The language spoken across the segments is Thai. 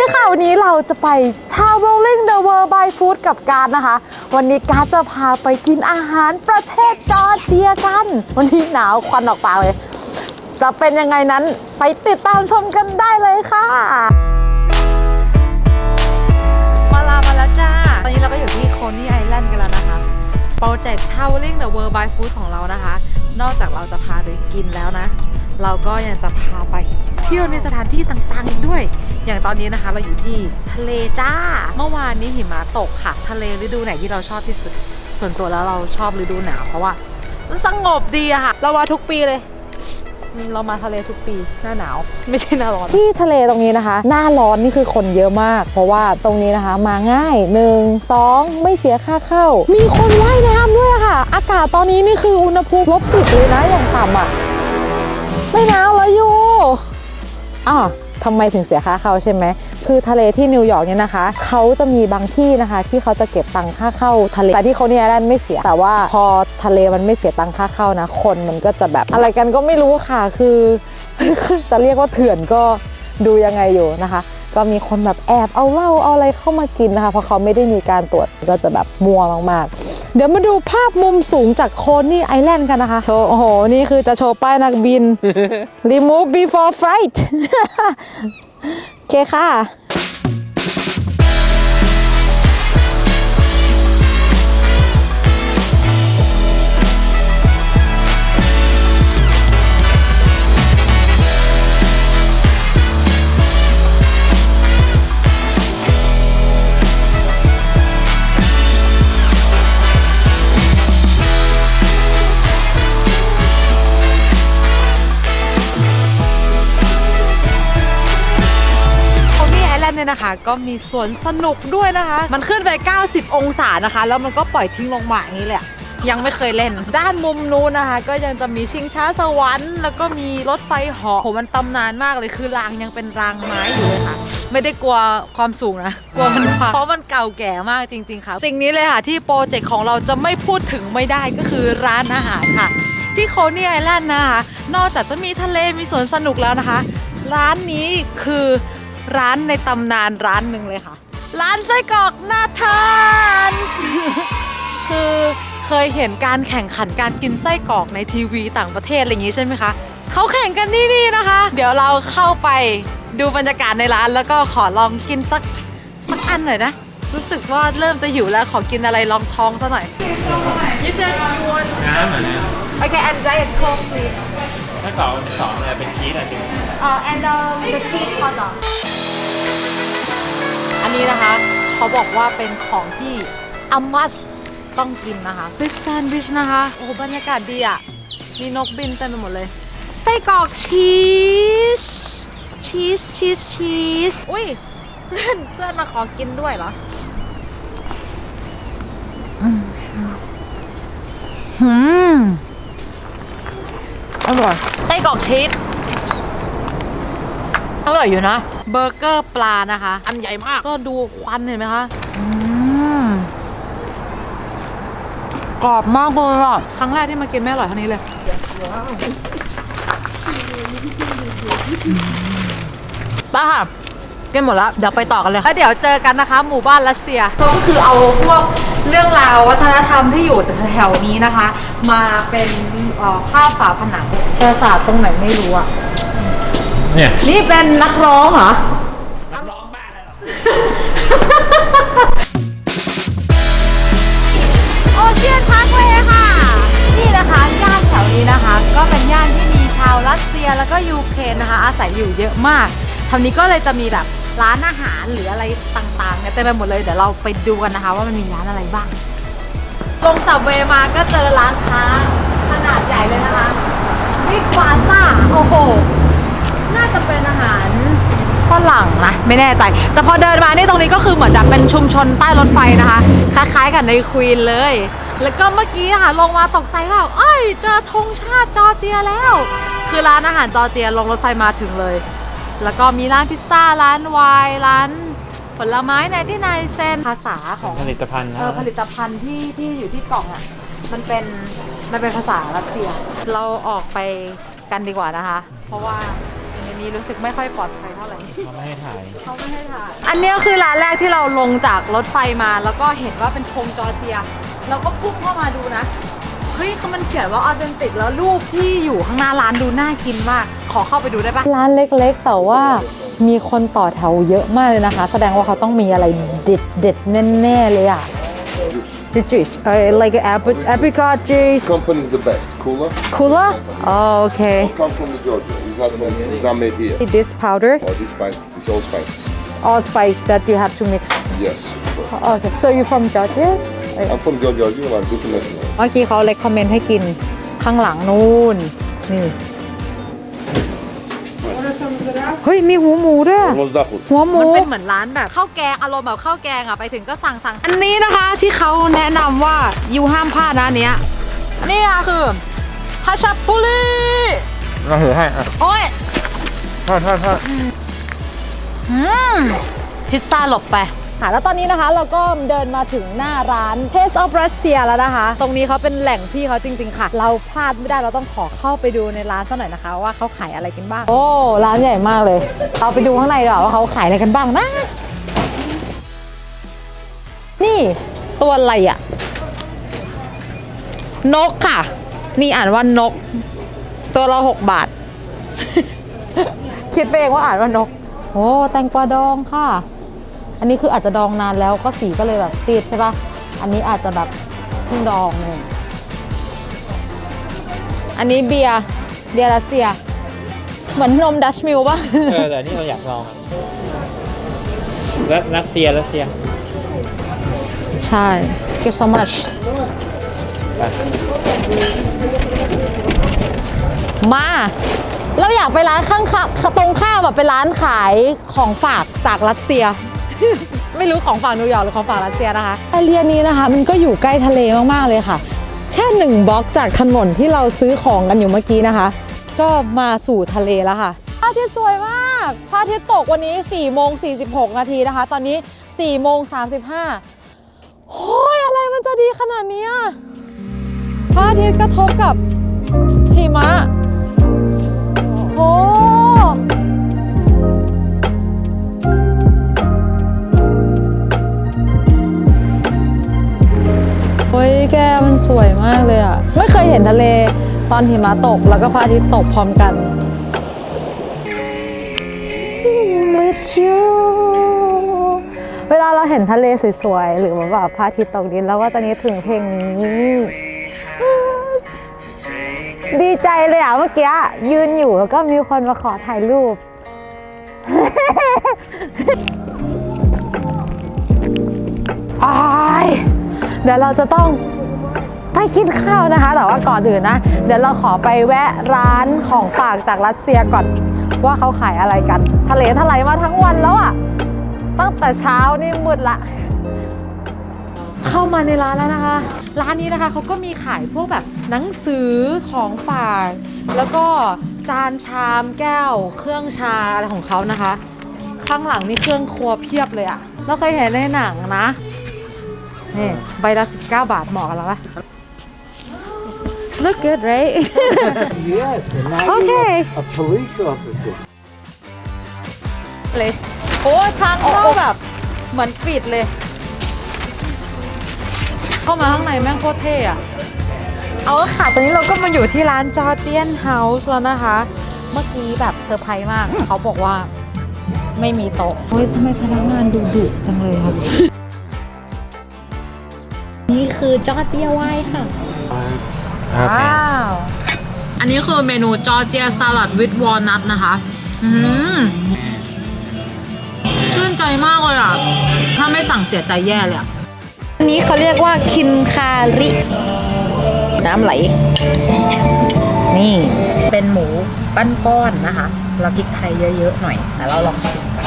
ดีค่ะ วันนี้เราจะไป traveling the world by food กับการนะคะ วันนี้การจะพาไปกินอาหารประเทศจอร์เจียกัน วันนี้หนาวควันออกปากเลย จะเป็นยังไงนั้นไปติดตามชมกันได้เลยค่ะ มาลามาแล้วจ้า ตอนนี้เราก็อยู่ที่โคนี่ไอแลนด์กันแล้วนะคะ โปรเจกต์ Traveling the World by Food ของเรานะคะ นอกจากเราจะพาไปกินแล้วนะ เราก็ยังจะพาไปเที่ยวในสถานที่ต่างๆอีกด้วย อย่างตอนนี้นะคะเราอยู่ที่ทะเลจ้า เมื่อวานนี้หิมะตกค่ะ ทะเลฤดูไหนที่เราชอบที่สุด ส่วนตัวแล้วเราชอบฤดูหนาวเพราะว่ามันสงบดีอะค่ะ เรามาทุกปีเลยเรามาทะเลทุกปีหน้าหนาว ไม่ใช่หน้าร้อน ที่ทะเลตรงนี้นะคะ หน้าร้อนนี่คือคนเยอะมาก เพราะว่าตรงนี้นะคะ มาง่าย1 2 ไม่เสียค่าเข้า มีคนว่ายน้ำด้วยค่ะ อากาศตอนนี้นี่คืออุณหภูมิลบสิบเลยนะอย่างต่ำอะ ไม่หนาวเลยอยู่อ้าวทำไมถึงเสียค่าเข้าใช่ไหม คือทะเลที่นิวยอร์กเนี่ยนะคะ เขาจะมีบางที่นะคะ ที่เขาจะเก็บตังค่าเข้าทะเล แต่ที่เขาเนี่ยไอแลนไม่เสีย แต่ว่าพอทะเลมันไม่เสียตังค่าเข้านะ คนมันก็จะแบบอะไรกันก็ไม่รู้ค่ะ คือ จะเรียกว่าเถื่อนก็ดูยังไงอยู่นะคะ ก็มีคนแบบแอบเอาเหล้าเอาอะไรเข้ามากินนะคะ เพราะเขาไม่ได้มีการตรวจ ก็จะแบบมัวมากๆ เดี๋ยวมาดูภาพมุมสูงจากโคนนี่ไอแลนด์กันนะคะ โชว์ โอ้โห นี่คือจะโชว์ป้ายนักบิน remove before flight โอเคค่ะ เนี่ยนะคะ ก็มีสวนสนุกด้วยนะคะ มันขึ้นไป 90 องศานะคะ แล้วมันก็ปล่อยทิ้งลงมาอย่างนี้เลยอะยังไม่เคยเล่น ด้านมุมนู้นนะคะ ก็ยังจะมีชิงช้าสวรรค์แล้วก็มีรถไฟเหาะโหมันตำนานมากเลยคือรางยังเป็นรางไม้อยู่เลยค่ะ ไม่ได้กลัวความสูงนะ กลัวมันพังเพราะมันเก่าแก่มากจริง ๆค่ะ สิ่งนี้เลยค่ะที่โปรเจกต์ของเราจะไม่พูดถึงไม่ได้ก็คือร้านอาหารค่ะ ที่โคนี่ไอแลนด์นะคะนอกจากจะมีทะเลมีสวนสนุกแล้วนะคะ ร้านนี้คือ ร้านในตำนานร้านหนึ่งเลยค่ะ ร้านไส้กรอกนาทาน คือเคยเห็นการแข่งขันการกินไส้กรอกในทีวีต่างประเทศอะไรอย่างนี้ใช่ไหมคะเขาแข่งกันที่นี่นะคะ เดี๋ยวเราเข้าไปดูบรรยากาศในร้านแล้วก็ขอลองกินสักสักอันหน่อยนะ รู้สึกว่าเริ่มจะหิวแล้วขอกินอะไรลองท้องซะหน่อย You said you want น้ำเหรอนะ Okay and diet coke please ถ้าเก่าเป็นสองเลยเป็นชีสอะไรเป็น uh, and um, the cheese hot dog อันนี้นะคะเขาบอกว่าเป็นของที่ a must ต้องกินนะคะเป็นแซนด์วิชนะคะ โอ้โหบรรยากาศดีอะ มีนกบินเต็มไปหมดเลย ไส้กรอกชีส ชีส ชีส ชีส อุ้ย เพื่อนเพื่อนมาขอกินด้วยเหรออืมอร่อย ไส้กรอกชีส อร่อยอยู่นะ เบอร์เกอร์ปลานะคะ อันใหญ่มาก ก็ดูควันเห็นไหมคะอืมกรอบมากเลยอะ ครั้งแรกที่มากินไม่อร่อยเท่านี้เลย ป้าค่ะกินหมดแล้ว เดี๋ยวไปต่อกันเลยแล้วเดี๋ยวเจอกันนะคะ หมู่บ้านรัสเซียก็คือเอาพวกเรื่องราววัฒนธรรมที่อยู่แถวนี้นะคะ มาเป็นเอ่อภาพฝาผนังปราสาทตรงไหนไม่รู้อะ เนี่ยนี่เป็นนักร้องเหรอ นักร้องบ้าเลยหรอโอเชียนพาร์คเวย์ค่ะ นี่นะคะย่านแถวนี้นะคะ ก็เป็นย่านที่มีชาวรัสเซียแล้วก็ยูเครนนะคะ อาศัยอยู่เยอะมากทำนี้ก็เลยจะมีแบบร้านอาหารหรืออะไรต่างๆเนี่ยเต็มไปหมดเลยเดี๋ยวเราไปดูกันนะคะ ว่ามันมีร้านอะไรบ้างลงสับเวย์มาก็เจอร้านค้าขนาดใหญ่เลยนะคะบิ๊กวาซ่าโอ้โห ฝรั่งนะไม่แน่ใจ แต่พอเดินมานี่ตรงนี้ก็คือเหมือนแบบเป็นชุมชนใต้รถไฟนะคะคล้ายๆกับในควีนเลย แล้วก็เมื่อกี้อะค่ะลงมาตกใจว่าเอ้ยเจอธงชาติจอร์เจียแล้ว คือร้านอาหารจอร์เจียลงรถไฟมาถึงเลย แล้วก็มีร้านพิซซ่าร้านไวน์ร้านผลไม้ในที่ในเซนภาษาของผลิตภัณฑ์เออผลิตภัณฑ์ที่ที่อยู่ที่กล่องอะมันเป็นมันเป็นภาษารัสเซีย เราออกไปกันดีกว่านะคะ เพราะว่าอั นนี้นี้รู้สึกไม่ค่อยปลอดภัยเท่าไหร่เขาไม่ให้ถ่ายเขาไม่ให้ถ่าย อันเนี้ยคือร้านแรกที่เราลงจากรถไฟมา แล้วก็เห็นว่าเป็นธงจอร์เจีย เราก็พุ่งเข้ามาดูนะเฮ้ยเขามันเขียนว่าออเทนติกแล้วรูปที่อยู่ข้างหน้าร้านดูน่ากินมากขอเข้าไปดูได้ปะร้านเล็กๆ แต่ว่ามีคนต่อแถวเยอะมากเลยนะคะ แสดงว่าเขาต้องมีอะไรเด็ดเด็ดๆแน่ๆเลยอะ The juice uh, like apricot apricot juice company is the best. Cooler. cooler oh okay Comes from the Georgia. It's not from, it's not made here. this powder Or this spice, this old spice. all spice that you have to mix Yes. okay so you from Georgia I'm from Georgia. I do a lot of different national. เมื่อกี้เขาเล c คอมเมนต์ให้กินข้างหลังนู่น นี่ เฮ้ยมีหูหมูด้วย Almost double. หัวหมู มันเป็นเหมือนร้านแบบข้าวแกงอารมณ์แบบข้าวแกงอะไปถึงก็สั่งสั่งอันนี้นะคะที่เขาแนะนำว่ายูห้ามพลาดนะอันเนี้ยนี่ค่ะคือฮัชชับปุรีเราถือให้อะโอ้ยทอดทอดทอดอืมพิซซ่าหลบไป ค่ะแล้วตอนนี้นะคะเราก็เดินมาถึงหน้าร้าน Taste of Russia แล้วนะคะ ตรงนี้เขาเป็นแหล่งพี่เขาจริง ๆ ค่ะ เราพลาดไม่ได้เราต้องขอเข้าไปดูในร้านสักหน่อยนะคะ ว่าเขาขายอะไรกันบ้าง โอ้ร้านใหญ่มากเลย เราไปดูข้างในดีกว่าว่าเขาขายอะไรกันบ้างนะ นี่ตัวอะไรอะนกค่ะ นี่อ่านว่านก ตัวละหกบาท คิดไปเองว่าอ่านว่านก โอ้แตงกวาดองค่ะ อันนี้คืออาจจะดองนานแล้วก็สีก็เลยแบบซีดใช่ปะอันนี้อาจจะแบบเพิ่งดองเลยอันนี้เบียร์เบียร์รัสเซีย เหมือนนมดัชมิลปะเออแต่นี่เราอยากลองอะแล้วรัสเซียรัสเซียใช่ Thank you so much ไปมา เราอยากไปร้านข้างๆตรงข้ามแบบเป็นร้านขายของฝากจากรัสเซีย ไม่รู้ของฝากนิวยอร์กหรือของฝากรัสเซียนะคะไอเรียนี้นะคะ มันก็อยู่ใกล้ทะเลมากๆเลยค่ะ แค่หนึ่งบล็อกจากถนนที่เราซื้อของกันอยู่เมื่อกี้นะคะ ก็มาสู่ทะเลแล้วค่ะพระอาทิตย์สวยมากพระอาทิตย์ตกวันนี้4โมง46 นาทีนะคะ ตอนนี้4โมง35โอ้ยอะไรมันจะดีขนาดเนี้ยพระอาทิตย์กระทบกับหิมะ วยมากเลยอะไม่เคยเห็นทะเลตอนหิมะตกแล้วก็พระอาทิตย์ตกพร้อมกัน With you เวลาเราเห็นทะเลสวยๆ หรือว่าแบบพระอาทิตย์ตกดินแล้วก็ตอนนี้ถึงเพลงนี้ ดีใจเลยอะเมื่อกี้ยืนอยู่แล้วก็มีคนมาขอถ่ายรูปอายเดี๋ยวเราจะต้อง ไปกินข้าวนะคะ แต่ว่าก่อนอื่นนะ เดี๋ยวเราขอไปแวะร้านของฝากจากรัสเซียก่อนว่าเขาขายอะไรกัน ทะเลทลายมาทั้งวันแล้วอะตั้งแต่เช้านี่มืดละ เข้ามาในร้านแล้วนะคะ ร้านนี้นะคะเขาก็มีขายพวกแบบหนังสือของฝาก แล้วก็จานชามแก้ว เครื่องชาอะไรของเขานะคะ ข้างหลังนี่เครื่องครัวเพียบเลยอะเราเคยเห็นในหนังนะนี่ใบละ19 บาทเหมาะกับเราปะ look good right Yes, and now Okay. you're a police officer. เลย โอ้ยทางเข้าแบบ เหมือนปิดเลย เข้ามาข้างในแม่งโคตรเท่อะเอาละค่ะ ตอนนี้เราก็มาอยู่ที่ร้านจอร์เจียนเฮาส์แล้วนะคะ เมื่อกี้แบบเซอร์ไพรส์มาก เขาบอกว่าไม่มีโต๊ะเฮ้ยทำไมพนักงานดูดุจังเลยครับ นี่คือจอร์เจียไวน์ค่ะ โอเค ว้าวอันนี้คือเมนูจอร์เจียสลัดวิดวอลนัทนะคะอืมชื่นใจมากเลยอะ ถ้าไม่สั่งเสียใจแย่เลยอะอันนี้เขาเรียกว่าคินคาริ น้ำไหล นี่เป็นหมูปั้นก้อนนะคะแล้วพริกไทยเยอะๆหน่อยแต่เราลองชิมกัน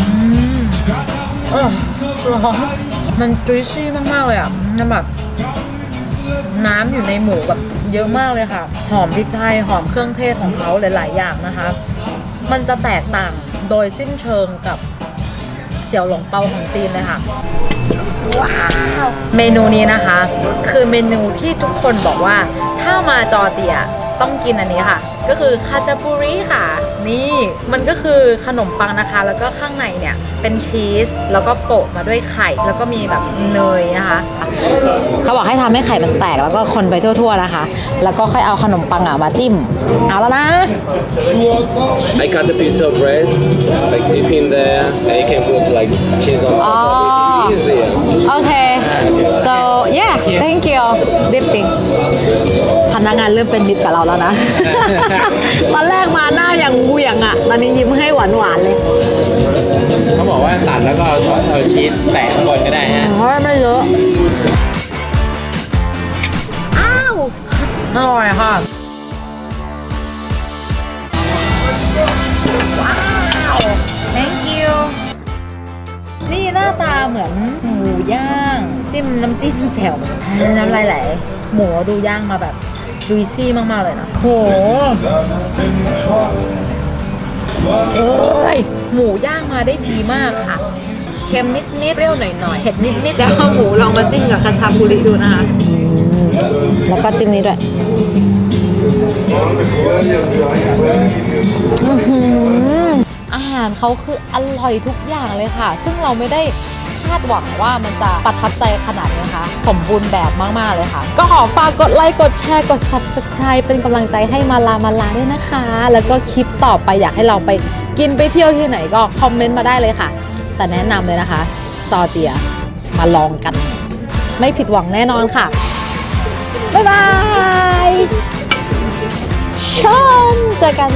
อืมเออ ร้อนมันจุยซี่มากๆเลยอะมันแบบน้ำอยู่ในหมูแบบเยอะมากเลยค่ะ หอมพริกไทย หอมเครื่องเทศของเขาหลาย ๆ อย่างนะคะ มันจะแตกต่างโดยสิ้นเชิงกับเสี่ยวหลงเปาของจีนเลยค่ะ ว้าว เมนูนี้นะคะ คือเมนูที่ทุกคนบอกว่า ถ้ามาจอร์เจีย ต้องกินอันนี้ค่ะ ก็คือคาจาปุริค่ะ นี่มันก็คือขนมปังนะคะ แล้วก็ข้างในเนี่ยเป็นชีสแล้วก็โปะมาด้วยไข่ แล้วก็มีแบบเนยนะคะเขาบอกให้ทำให้ไข่มันแตกแล้วก็คนไปทั่วๆนะคะ แล้วก็ค่อยเอาขนมปังอะมาจิ้ม เอาแล้วนะ I cut a piece of bread, like dip in there, and you can put like cheese on top of it. It's easier. โอเค so yeah thank you dipping พนักงานเริ่มเป็นมิตรกับเราแล้วนะ ตอนแรกมาหน้ายังเหวี่ยงอะ ตอนนี้ยิ้มให้หวานๆเลยเขาบอกว่าตัดแล้วก็เอาเอาชีสแตะข้างบนก็ได้ฮะเฮ้ยไม่เยอะ อ้าว อร่อยค่ะ นี่หน้าตาเหมือนหมูย่าง จิ้มน้ำจิ้มแจ่วน้ำลายไหลหมูดูย่างมาแบบ juicy มาก ๆ เลยนะโหเอ้ยหมูย่างมาได้ดีมากค่ะ เค็มนิดนิดๆเปรี้ยวหน่อยหน่อยๆเผ็ดนิดนิดๆแต่ว่าหมูลองมาจิ้มกับคาชาบุริดูนะคะแล้วก็จิ้มนี้ด้วยอื้อหือ อาหารเขาคืออร่อยทุกอย่างเลยค่ะ ซึ่งเราไม่ได้คาดหวังว่ามันจะประทับใจขนาดนี้นะคะ สมบูรณ์แบบมาก ๆ เลยค่ะ ก็ขอฝากกดไลค์ กดแชร์ กด subscribe เป็นกำลังใจให้มาลามาลาด้วยนะคะ แล้วก็คลิปต่อไปอยากให้เราไปกินไปเที่ยวที่ไหนก็คอมเมนต์มาได้เลยค่ะ แต่แนะนำเลยนะคะ จอร์เจียมาลองกัน ไม่ผิดหวังแน่นอนค่ะ บ๊ายบายชมเจอกัน